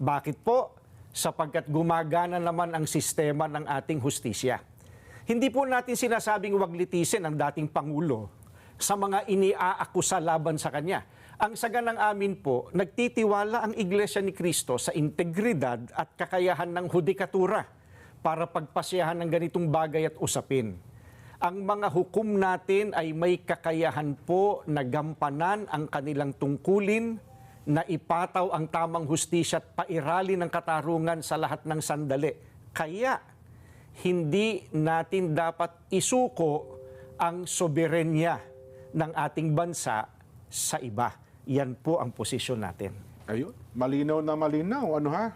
Bakit po? Sapagkat gumagana naman ang sistema ng ating hustisya. Hindi po natin sinasabing wag litisin ang dating Pangulo sa mga iniaakusa laban sa kanya. Ang saga ng amin po, nagtitiwala ang Iglesia ni Cristo sa integridad at kakayahan ng hudikatura para pagpasyahan ng ganitong bagay at usapin. Ang mga hukom natin ay may kakayahan po na gampanan ang kanilang tungkulin, na ipataw ang tamang hustisya at pairali ng katarungan sa lahat ng sandali. Kaya, hindi natin dapat isuko ang soberenya ng ating bansa sa iba. Yan po ang posisyon natin. Ayun, malinaw na malinaw. Ano ha?